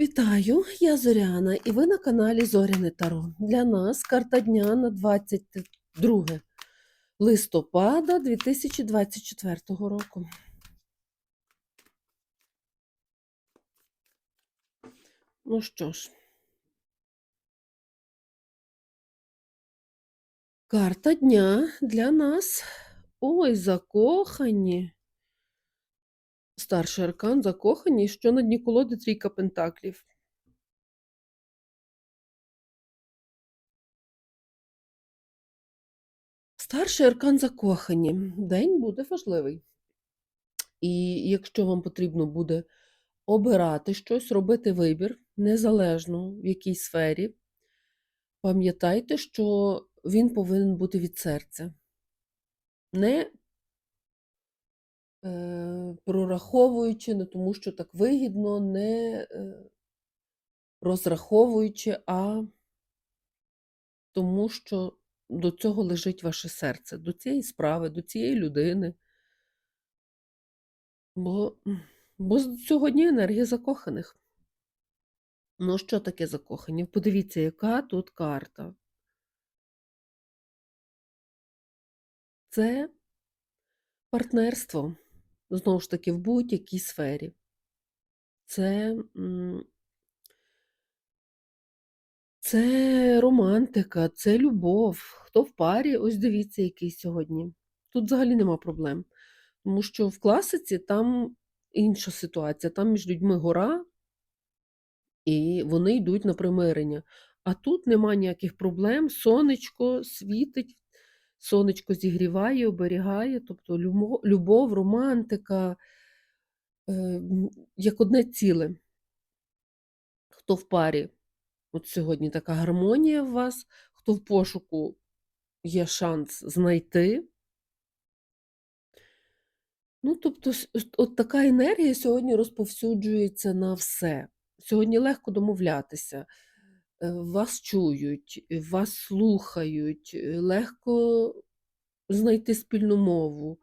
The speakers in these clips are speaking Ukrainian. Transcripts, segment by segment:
Вітаю, я Зоряна, і ви на каналі Зоряне Таро. Для нас карта дня на 22 листопада 2024 року. Ну що ж, карта дня для нас. Ой, закохані. Старший аркан закохані, що на дні колоди трійка пентаклів. Старший аркан закохані. День буде важливий. І якщо вам потрібно буде обирати щось, робити вибір, незалежно в якій сфері, пам'ятайте, що він повинен бути від серця. Не прораховуючи, не тому, що так вигідно, не е, розраховуючи, а тому, що до цього лежить ваше серце, до цієї справи, до цієї людини. Бо, бо сьогодні енергія закоханих. Ну, що таке закохані? Подивіться, яка тут карта. Це партнерство, знову ж таки, в будь-якій сфері. Це, це романтика, це любов. Хто в парі, ось дивіться, який сьогодні. Тут взагалі нема проблем. Тому що в класиці там інша ситуація. Там між людьми гора, і вони йдуть на примирення. А тут нема ніяких проблем. Сонечко світить, сонечко зігріває, оберігає, тобто любов, романтика, е, як одне ціле. Хто в парі, от сьогодні така гармонія в вас, хто в пошуку є шанс знайти. Ну, тобто, от така енергія сьогодні розповсюджується на все. Сьогодні легко домовлятися, вас чують, е, вас слухають, е, легко знайти спільну мову,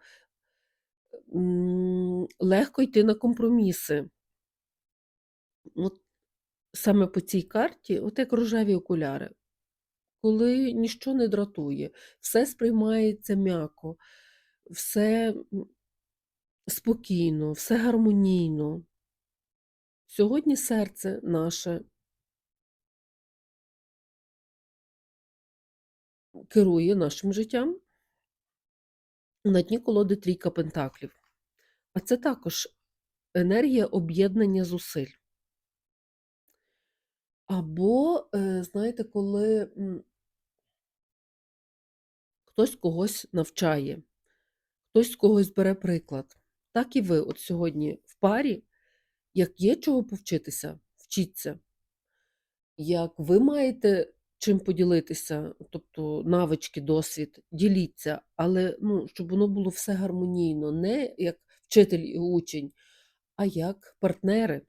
легко йти на компроміси. От саме по цій карті, от як рожеві окуляри, коли ніщо не дратує, все сприймається м'яко, все спокійно, все гармонійно. Сьогодні серце наше керує нашим життям. На дні колоди трійка пентаклів. А це також енергія об'єднання зусиль. Або, е, знаєте, коли хтось когось навчає, хтось когось бере приклад. Так і ви от сьогодні в парі, як є чого повчитися, вчіться. Як ви маєте чим поділитися, тобто навички, досвід, діліться, але ну, щоб воно було все гармонійно, не як вчитель і учень, а як партнери.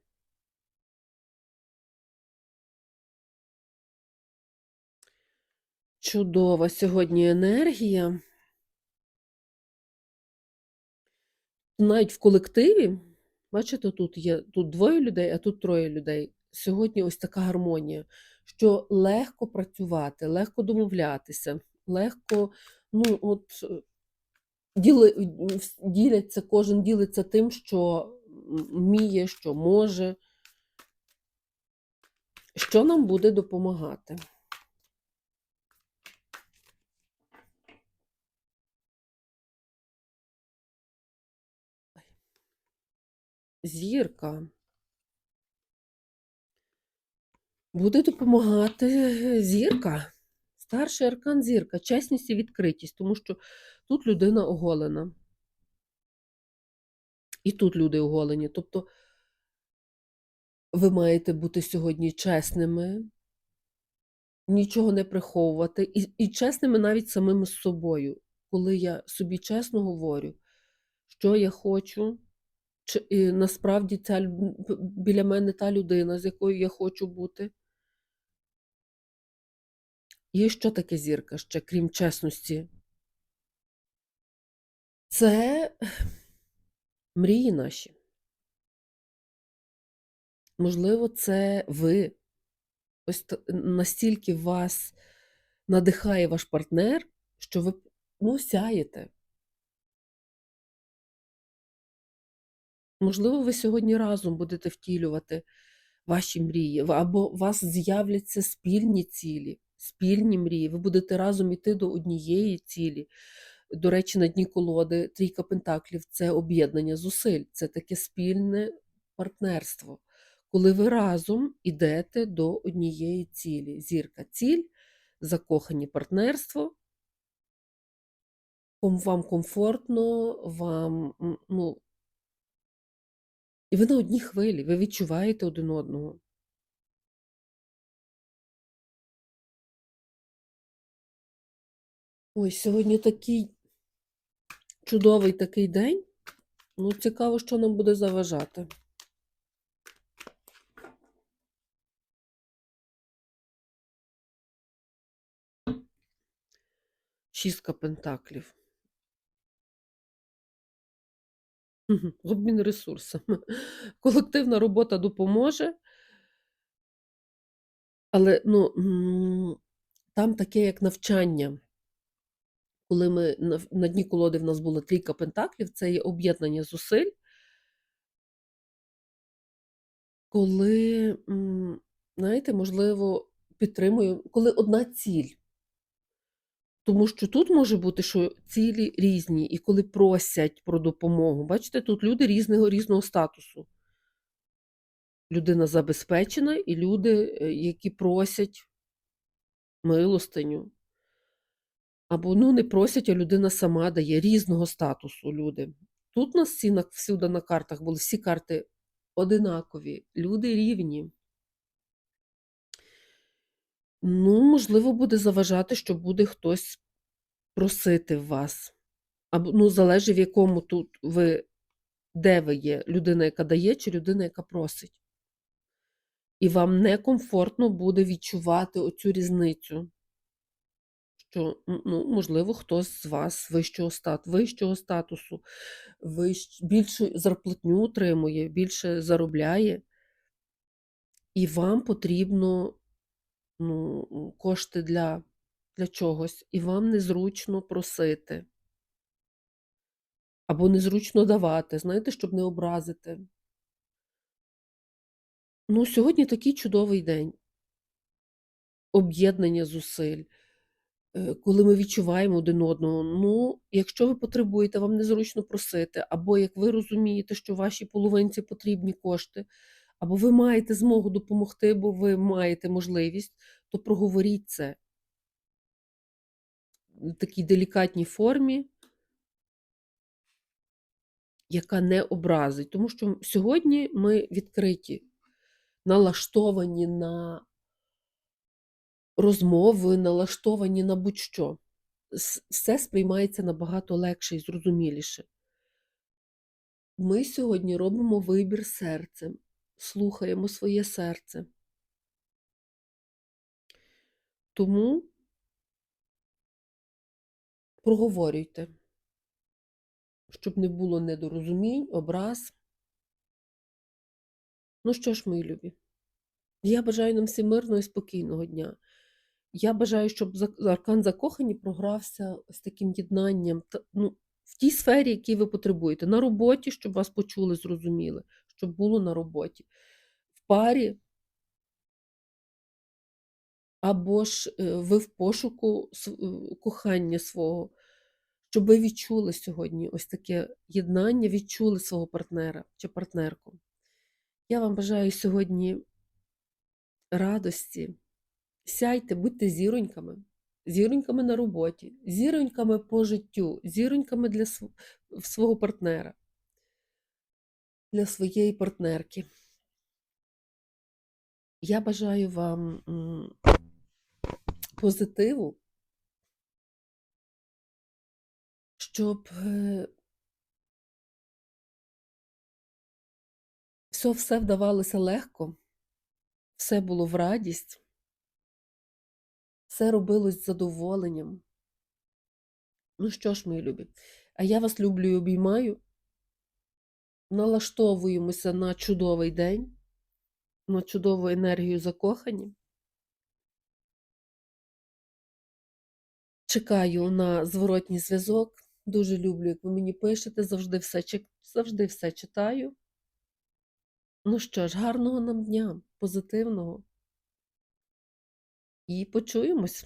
Чудова сьогодні енергія. Навіть в колективі, бачите, тут є тут двоє людей, а тут троє людей. Сьогодні ось така гармонія, що легко працювати, легко домовлятися, легко, ну, от, е, діли, діляться, кожен ділиться тим, що вміє, що може, що нам буде допомагати. Зірка. Буде допомагати зірка. Старший аркан зірка, чесність і відкритість, тому що тут людина оголена. І тут люди оголені. Тобто ви маєте бути сьогодні чесними, нічого не приховувати, і, і чесними навіть самими з собою. Коли я собі чесно говорю, що я хочу, чи і насправді ця, біля мене та людина, з якою я хочу бути. І що таке зірка ще, крім чесності? Це мрії наші. Можливо, це ви. Ось настільки вас надихає ваш партнер, що ви, ну, сяєте. Можливо, ви сьогодні разом будете втілювати ваші мрії, або у вас з'являться спільні цілі, спільні мрії. Ви будете разом іти до однієї цілі. До речі, на дні колоди трійка пентаклів це об'єднання зусиль, це таке спільне партнерство, коли ви разом ідете до однієї цілі. Зірка ціль, закохані партнерство. Вам комфортно, вам, ну і ви на одній хвилі, ви відчуваєте один одного. Ой, сьогодні такий чудовий такий день. Ну, цікаво, що нам буде заважати. Шістка пентаклів. Обмін ресурсами. Колективна робота допоможе. Але, ну, там таке, як навчання. Коли ми на дні колоди в нас була трійка пентаклів, це є об'єднання зусиль. Коли, знаєте, можливо, підтримую, коли одна ціль. Тому що тут може бути, що цілі різні, і коли просять про допомогу. Бачите, тут люди різного різного статусу. Людина забезпечена і люди, е, які просять милостиню. Або, ну, не просять, а людина сама дає, різного статусу люди. Тут у нас всюди на картах були всі карти одинакові, люди рівні. Ну, можливо, буде заважати, що буде хтось просити вас. Або, ну, залежить, в якому тут ви де ви є, людина, яка дає, чи людина, яка просить. І вам некомфортно буде відчувати оцю різницю. Що, ну, можливо, хтось з вас вищого стат вищого статусу, вищ більшу зарплатню отримує, більше заробляє. І вам потрібно, ну, кошти для для чогось, і вам незручно просити. Або незручно давати, знаєте, щоб не образити. Ну, сьогодні такий чудовий день. Об'єднання зусиль, коли ми відчуваємо один одного. Ну, якщо ви потребуєте, вам незручно просити, або як ви розумієте, що вашій половинці потрібні кошти, або ви маєте змогу допомогти, бо ви маєте можливість, то проговоріть це. В такій делікатній формі. Яка не образить. Тому що сьогодні ми відкриті, налаштовані на розмови, налаштовані на будь-що. Все сприймається набагато легше і зрозуміліше. Ми сьогодні робимо вибір серцем, слухаємо своє серце. Тому проговорюйте, щоб не було недорозумінь, образ. Ну що ж, мої любі, я бажаю нам всім мирного і спокійного дня. Я бажаю, щоб аркан закохані програвся з таким єднанням, ну, в тій сфері, якій ви потребуєте. На роботі, щоб вас почули, зрозуміли, щоб було на роботі. В парі або ж, е, ви в пошуку е, кохання свого, щоб ви відчули сьогодні ось таке єднання, відчули свого партнера чи партнерку. Я вам бажаю сьогодні радості. Сяйте, будьте зіроньками, зіроньками на роботі, зіроньками по життю, зіроньками для св свого партнера, для своєї партнерки. Я бажаю вам, позитиву. Щоб, е всьо все вдавалося легко, все було в радість. Все робилось з задоволенням. Ну що ж, мої любі, а я вас люблю і обіймаю. Налаштовуємося на чудовий день. на чудову енергію закохані. Чекаю на зворотній зв'язок. Дуже люблю, як ви мені пишете, завжди все, завжди все читаю. Ну що ж, гарного нам дня, позитивного. І почуємось.